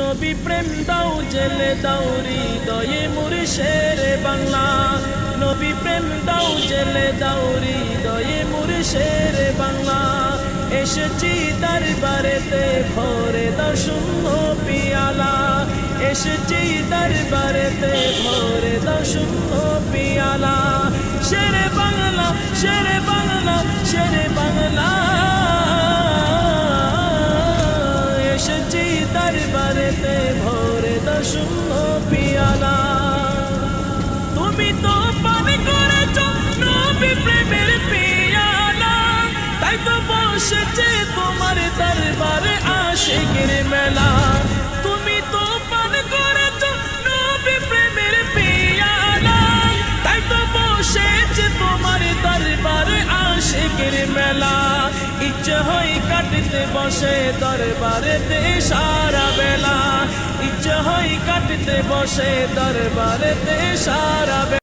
নবী প্রেম দাও, জেলে দাও, হৃদয়ে মুর্শের বাংলা। নবী প্রেম দাও, জেলে দাও, হৃদয়ে মুর্শের বাংলা। এসেছি দরবারেতে, ভরে দাও শূন্য পিয়ালা। এসেছি দরবারেতে, ভরে দাও শূন্য পিয়ালা। শেরে বাংলা শেরে বাংলা শেরে বাংলা। এসেছি দরবারেতে ভরে শূন্য পিয়ালা। তুমি তো পান করেছ নবী প্রেমের পিয়ালা। তাই তো বসেছে তোমার দরবারে আশিকের মেলা। তুমি তো পান করেছ নবী প্রেমের পিয়ালা। তাই তো বসেছে তোমার দরবারে আশিকের মেলা। ইচ্ছে হয় কাটতে বসে দরবারে ইচ্ছে হয় কাটতে বসে দরবারে সারা